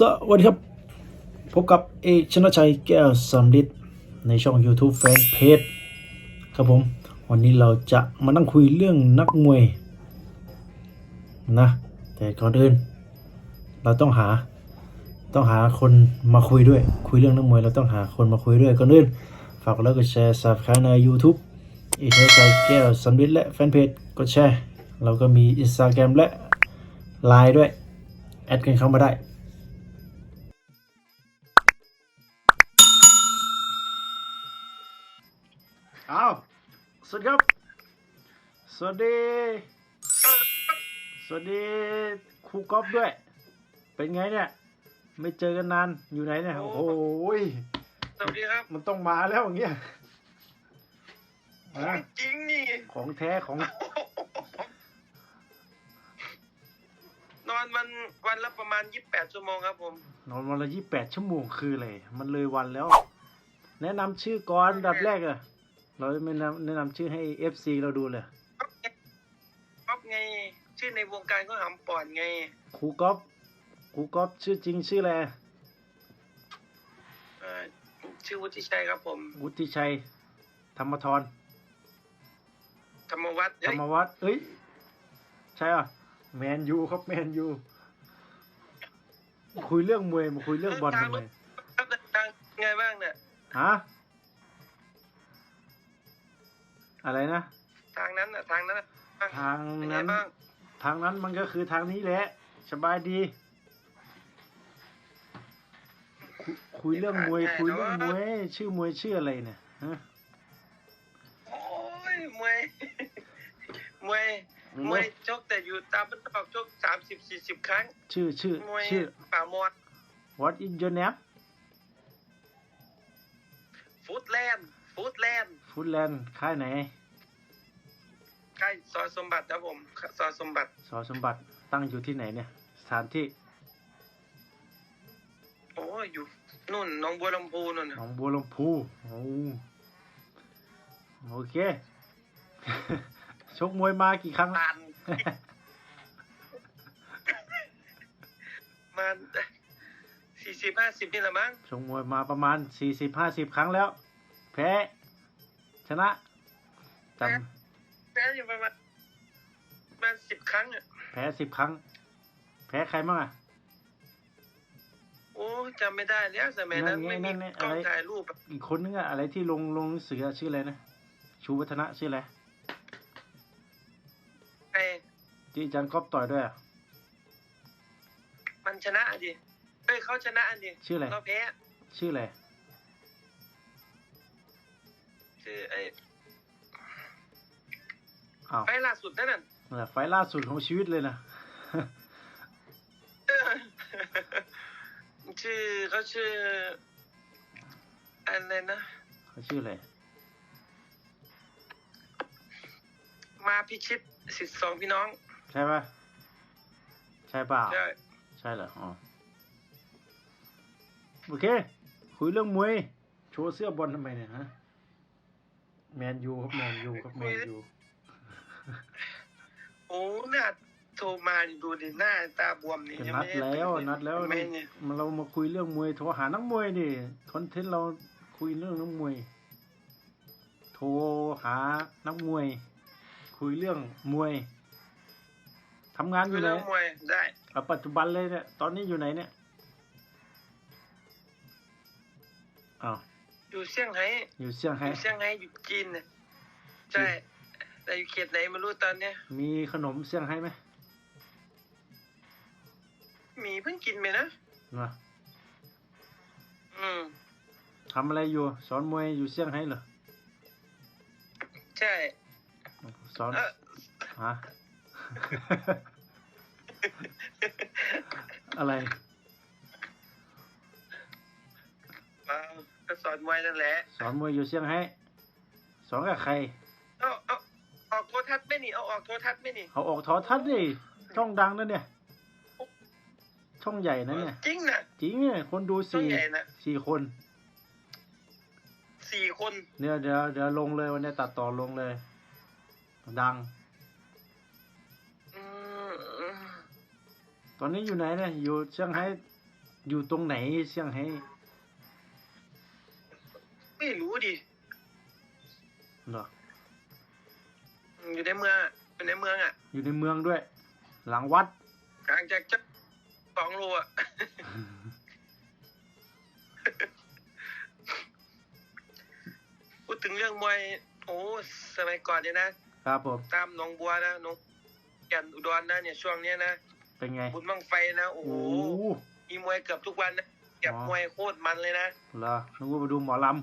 สวัสดีครับ พบกับเอชนะชัยแก้วสำลิดในช่อง YouTube Fan Page ครับผม วันนี้เราจะมานั่งคุยเรื่องนักมวยนะ แต่ก่อนอื่น เราต้องหาต้องหาคนมาคุยด้วย คุยเรื่องนักมวยเราต้องหาคนมาคุยด้วยก่อนอื่น ฝากกดไลค์กดแชร์ Subscribe ใน YouTube เอกชนะชัยแก้วสำลิดและแฟนเพจกดแชร์เราก็มี Instagram และ Line ด้วย แอดกันเข้ามาได้ วัสดีครับ สวัสดี สวัสดีครูก๊อฟด้วย เป็นไงเนี่ย ไม่เจอกันนาน อยู่ไหนเนี่ย โอ้โหยสวัสดีครับ มันต้องมาแล้วอย่างเงี้ยขอนะงจริงนี่ ของแท้ของ นอนวันวันละประมาณ28ชั่วโมงครับผม นอนวันละยี่แปดชั่วโมงคืออะไร มันเลยวันแล้ว แนะนำชื่อก่อนอันดับแรกอะ เราไม่แนะแนะนำชื่อให้ FC เราดูเลยก๊อฟไง ชื่อในวงการก็หำปอดไงครูก๊อฟครูก๊อฟชื่อจริงชื่ออะไรเอ่อชื่อวุฒิชัยครับผม วุฒิชัย ธรรมทรธรรมวัฒน์ธรเอ้ยรมวัฒน์เอ้ย ใช่อะแมนยูครับแมนยูคุยเรื่องมวยมาคุยเรื่องบอลทำไมครับทางไงบ้างเนี่ยฮะ อะไรนะ ทางนั้นน่ะทางนั้นน่ะทางเป็นไงนั้น บ้างทางนั้นมันก็คือทางนี้แหละ สบายดี คุคุยเรื่องมวย คุยเรื่องมวย ชื่อมวยชื่ออะไรเนี่ยฮะโอ้ยมวยมวยมวยชกแต่อยู่ตามบ้านนอกชก30 40ครั้งชื่อชื่อมวยชื่อ ป่ามอด What is your name ฟูดแลนด์ฟูดแลนด์ ฟุตแลนด์ค่ายไหนใกล้ซอยสมบัติครับผมซอยสมบัติสอสมบัติตั้งอยู่ที่ไหนเนี่ย สถานที่ โอ้ยอยู่นู่นหน้องบัวลำพูนู่นหน่ะนองบัวลำพูโอ้โอเค ชกมวยมากี่ครั้งผ่านมาสี่สิบห้าสิบนี่แหละมั้งชกมวยมาประมาณสี่สิบห้าสิบครั้งแล้ว แพ้ ชนะจแพ้อยู่ประมาณประมาณสิบครั้งอะำแพ้สิบครั้ง แพ้ใครบ้างอะ โอ้จำไม่ได้แล้วสมัยนั้นนั่นไงไม่มีนั่นไงกล้องอะไร ถ่ายรูปอะอีกคนนึงอะอะไรที่ลงลงหนังสืออะชื่ออะไรนะชูวัฒนะชื่ออะไรไอ้ที่อาจารย์ก๊อฟต่อยด้วยอะมันชนะอะดิเอ้ยเขาชนะอะดิชื่ออะไรเราแพ้ชื่ออะไร ชื่อไอ้อ้าวไฟล์ล่าสุดนั่นน่ะนั่นแหละไฟล์ล่าสุดของชีวิตเลยนะชื่อเขาชื่ออะไรนะ เขาชื่ออะไรมาพิชิตสิทธิสองพี่น้องใช่ปะใช่เปล่าใช่ใช่เหรออ๋อโอเค คุยเรื่องมวย โชว์เสื้อบอลทำไมเนี่ยฮะ แมนยูครับแมนยูครับแมนยูโอ้หน้าโทรมานี่ดูดิหน้าตาบวมนี่ก็ยังนัดไม่ได้แล้วนัดแล้วไม่เนี่ยมันเรามาคุยเรื่องมวยโทรหานักมวยดิคอนเทนต์เราคุยเรื่องนักมวย โทรหานักมวย คุยเรื่องมวยทำงานอคืยู่อไหนเรื่องมวยได้เอาปัจจุบันเลยเนี่ยตอนนี้อยู่ไหนเนี่ยอ้าว อยู่เซี่ยงไฮ้อยู่เซี่ยงอไฮ้ยู่เซี่ยงไฮ้อยู่จีนเนี่ยใช่แต่อยู่เขตไหนไม่รู้ตอนเนี้ยมีขนมเซี่ยงไฮ้ไหมมีเพิ่งกินไปนะมาอืม ทำอะไรอยู่ สอนมวยอยู่เซี่ยงไฮ้เหรอใช่ สอนเออฮะ อะไร ก็สอนมวยนั่นแหละสอนมวยอยู่เซี่ยงไฮ้สอนกับใคร เอาเอาออกโทรทัศน์ไหม่นี่เอาออกโทรทัศน์ไหม่นี่เอาออกโทอทัศน์ดิช่องดังนั่นเนี่ย ช่องใหญ่นะเนี่ยจริงนะจริงเนี่ยคนดูช่องสี่ใหญ่นะสี่คน สี่คนเดี๋ยวเดี๋ยวเดี๋ยวลงเลยวันนี้ตัดต่อลงเลย ดัง อืมตอนนี้อยู่ไหนเนี่ยอยู่เซี่ยงไฮ้อยู่ตรงไหนเซี่ยงไฮ้ เหรอ อยู่ในเมืองอะอยู่ในเมืองอะ อยู่ในเมืองด้วย หลังวัดห่างจากจักสองโลอะ พูดถึงเรื่องมวย โอ้สมัยก่อนเนี่ยนะ ครับผม ตามหนองบัวนะหนองแก่นอุดรนะเนี่ยช่วงเนี้ยนะเป็นไง บุญบังไฟนะ โอ้โอ้โหโหมีมวยเกือบทุกวันนะเก็บอ๋อมวยโคตรมันเลยนะ เหรอนึกว่าไปดูหมอลโอ้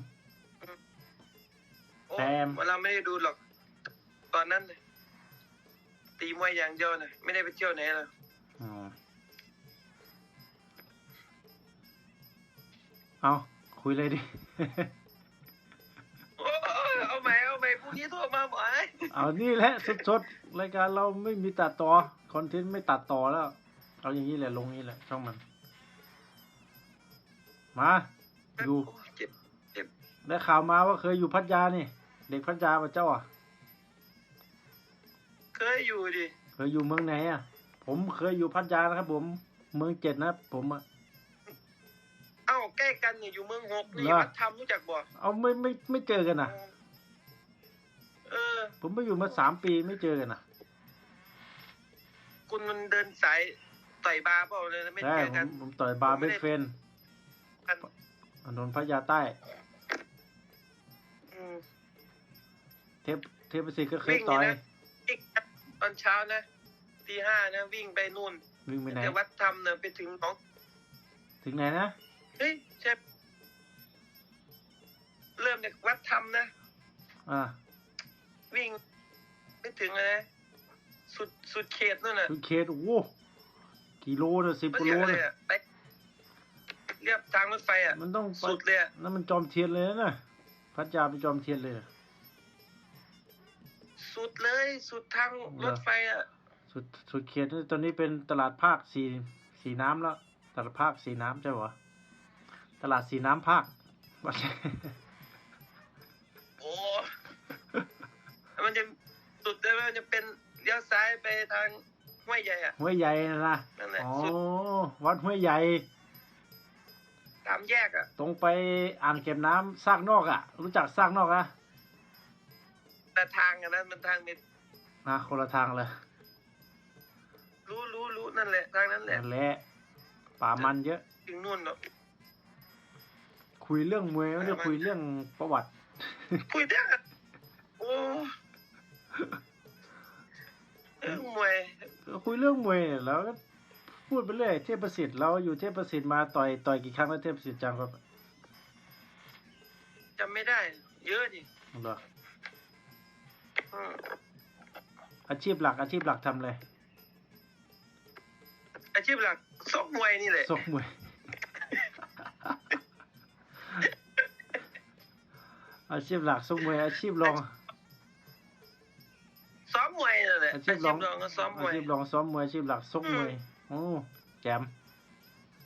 แซม เราไม่ได้ดูหรอก ตอนนั้นน่ะตีมวยอย่างเดียวนะไม่ได้ไปเที่ยวไหนหรอกำอ๋อเอาคุยเลยดิ โอ้ยเอาใหม่เอาใหม่พรุ่งนี้โทรมาหมอยเอานี่แหละสดๆรายการเราไม่มีตัดต่อคอนเทนต์ไม่ตัดต่อแล้ว เอาอย่างนี้แหละลงนี้แหละช่องมัน มาอยู่โเจ็บเจ็บ ได้ข่าวมาว่าเคยอยู่พัทยานี่ เด็กพัทยาป่ะเจ้าอะ เคยอยู่ดิ เคยอยู่เมืองไหนอะ ผมเคยอยู่พัทยานะครับ ผม เมืองเจ็ดนะผมอะ เอ้าใกล้กันเนี่ยอยู่เมืองหกนี่เหรอ วัดธรรมรู้จักบ่เอาไม่ไม่ไม่เจอกันนะเออ ผมไปอยู่มาสามปีไม่เจอกันนะคุณมันเดินสายต่อยบาร์เปล่าเลยไม่ใช่เจอผกัน มผมต่อยบาร์ผมเบไม่สได้เฟนกันถนนพัทยาใต้ อืม เทพเทพประสิทธิ์ก็เคยวิ่งต่อยนี่นะอีกตอนเช้านะตีห้านะวิ่งไปนู่นวิ่งไปไหนแต่วัดธรรมเนี่ยไปถึงหนอง ถึงไหนนะเฮ้ยใช่เริ่มจากวัดธรรมนะอ่าวิ่งไม่ถึงเลยนะสุดสุดเขตนู่นน่ะถึงเขตโอ้โหกิโลนะสิบไม่กิเรีโลยกอะไรนะอะไปเรียบทางรถไฟอะมันต้องไปสุดเลยอะนั่นมันจอมเทียนเลยนะพัทยาไปจอมเทียนเลยนะ สุดเลย สุดทางรถไฟอะ สุดสุดเขตนี่ตอนนี้เป็นตลาดภาคสีสีน้ำแล้ว ตลาดภาคสีน้ำใช่ปะตลาดสีน้ำภาคไม่ใช่โอ้มันจะสุดเลยมันจะเป็นเลี้ยวซ้ายไปทางห้วยใหญ่อะห้วยใหญ่นะนะนั่นแหละอ๋อสุดวัดห้วยใหญ่ตามแยกอะ ตรงไปอ่างเก็บน้ำซากนอกอะ รู้จักซากนอกอะ แต่ทางอันนั้นมันทางเป็นนะคนละทางเลยรู้รู้รู้นั่นแหละทางนั้นแหละนั่นแหละป่ามันเยอะ ถึงนู่นเนาะคุยเรื่องมวยไม่ได้คุยเรื่องประวัติ คุยได้อะโอ้เรื่องมวยคุยเรื่องมวยเนี่ยแล้วก็พูดไปเรื่อยเทพประสิทธิ์เราอยู่เทพประสิทธิ์มาต่อยต่อยกี่ครั้งแล้วเทพประสิทธิ์จังครับจำไม่ได้ เยอะดิเหรอ อืมอาชีพหลักอาชีพหลักทำเลยอาชีพหลักซอกมวยนี่แหละ ซกมวย อาชีพหลักซกมวยอาชีพรอง ซ้อมมวยนั่นแหละอาอาชีชีพพรองรองก็ซ้อมมวยอาชีพรองซ้อมมวยอาชีพหลักซกมวยโอ้แจม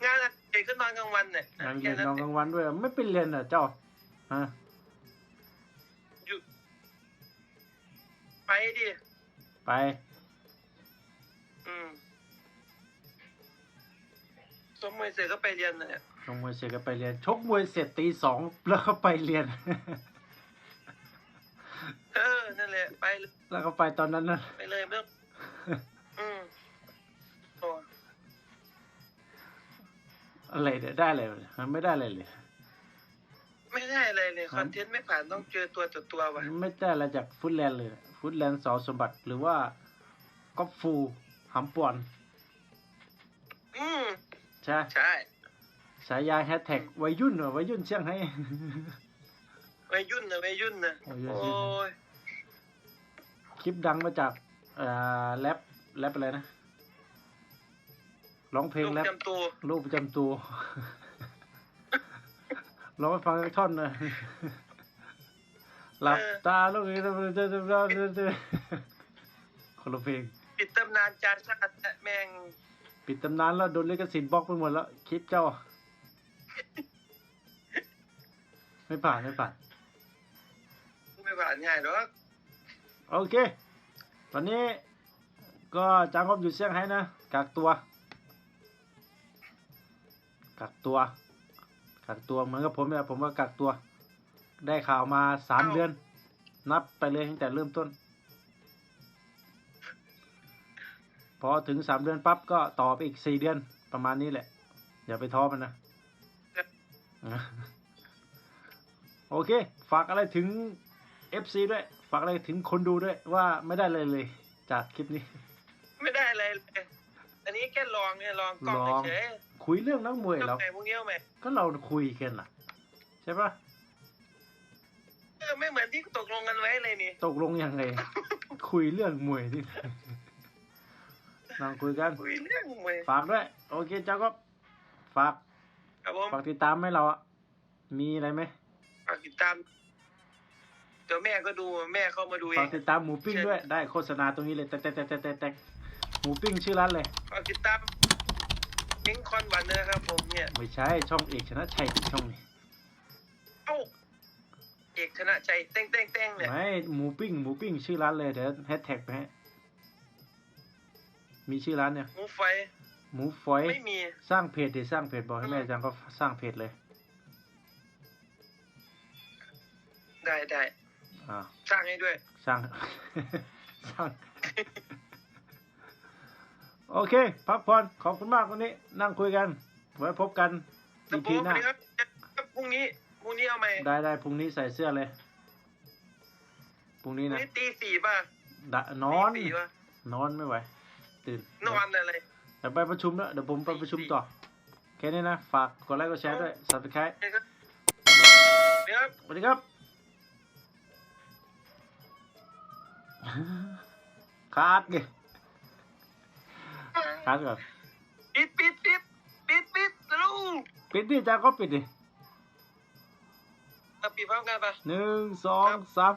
งานเด็กก็นอนกลางวันเนี่ยงานแค่เย็นนั้นนอนกลางวันด้วย ไม่เป็นเรียนเหรอเจ้าฮะ ดิ ไป อืมซ้อมมวยเสร็จก็ไปเรียนเนี่ยชกมวยเสร็จก็ไปเรียน ชกมวยเสร็จตีสองแล้วก็ไปเรียน เออ นั่นแหละ ไปเลยแล้วก็ไปตอนนั้นนะไปเลยไม่ต้องอืมโอ้อะไรเนี่ยได้อะไรวะเนี่ยมันไม่ได้อะไรเลย ไม่ได้อะไรเลยคอนเทนต์ไม่ผ่านต้องเจอตัวต่อตัวว่ะไม่ได้อะไรจากฟุตแลนด์เลยฟุตแลนด์สอสมบัติหรือว่าก็ฟูหำป่วน อืมใช่ใช่ฉายาแฮชแท็กวัยรุ่นเหรอวัยรุ่นเชียงไฮ้วัยยุ่นนะวัยยุ่นนะวัยรุ่นโอ้ยคลิปดังมาจากเอ่อแรปแรปอะไรนะร้องเพลงลูกแรปจำตัวรูปประจำตัว ร้องให้ฟังสักท่อนหน่อยหลับตาลูกนี้คนละเพลง ปิดตำนานจานชาติแม่งปิดตำนานแล้วโดนลิขสิทธิ์บล็อกไปหมดแล้วคลิปเจ้า ไม่ผ่านไม่ผ่านไม่ผ่านง่ายหรอกโอเค ตอนนี้ก็จางคบอยู่เซี่ยงไฮ้นะกักตัวกักตัว กักตัวเหมือนกับผมเนี่ยผมก็กักตัว ได้ข่าวมาสามเดือน นับไปเลยตั้งแต่เริ่มต้น พอถึงสามเดือนปั๊บก็ต่อไปอีกสี่เดือนประมาณนี้แหละ อย่าไปท้อมันนะ โอเค ฝากอะไรถึง FC ด้วย ฝากอะไรถึงคนดูด้วยว่าไม่ได้เลยเลย จากคลิปนี้ ไม่ได้อะไรเลย อันนี้แค่ลองเนี่ยลองกล่องลองเฉย คุยเรื่องนักมวยๆเราทำไมพวกนี้เอาไหมก็เราคุยกันล่ะ ใช่ปะเออไม่เหมือนที่ตกลงกันไว้เลยนี่ตกลงยังไง คุยเรื่องมวยนี่นั่งคุยกัน คุยเรื่องมวยฝากด้วย โอเคเจ้าก็ฝากครับผมฝากติดตามให้เราอะมีอะไรไหมฝากติดตามเดี๋ยวแม่ก็ดูแม่เข้ามาดูเอฝากงติดตามหมูปิ้งด้วยได้โฆษณาตรงนี้เลยแตกแตกแตกแตกแตกแตกหมูปิ้งชื่อร้านเลย ฝากติดตาม ลิงคอนวันนะครับผมเนี่ย ไม่ใช่ช่องเอกชนะชัยช่องนี้เอ้าเอกชนะใจเต้งเต้งเต้งเนี่ยไม่หมูปิ้งหมูปิ้งชื่อร้านเลยเดี๋ยวแฮชแท็กไปให้มีชื่อร้านเนี่ยหมูไฟหมูฝอยไม่มีสร้างเพจเดี๋ยวสร้างเพจบอกให้แม่จังก็สร้างเพจเลย ได้ได้อ่าสร้างให้ด้วย สร้าง สร้าง โอเค พักผ่อนขอบคุณมากวันนี้ นั่งคุยกัน ไว้พบกันแต่อีผพีมหน้าครับพรุ่งนี้พรุ่งนี้เอาไหมได้ได้พรุ่งนี้ใส่เสื้อเลยพรุ่งนี้พรุ่งนะนี้ตีสี่ป่ะดะนอนตีสี่ป่ะนอนไม่ไหว ตื่น นอนอะไรเดี๋ยวไปประชุมแล้วเดี๋ยวผมไปประชุมต่อ แค่นี้นะ ฝากกดไลค์กดแชร์ด้วย subscribe เนี่ยครับเนี่ยครับสวัสดีครับคาดไง คาดก่อนปิดปิดปิดปิดปิดลูกปิดดิจ้าก็ปิดดิปิดพร้อมกันปะหนึ่งสองสาม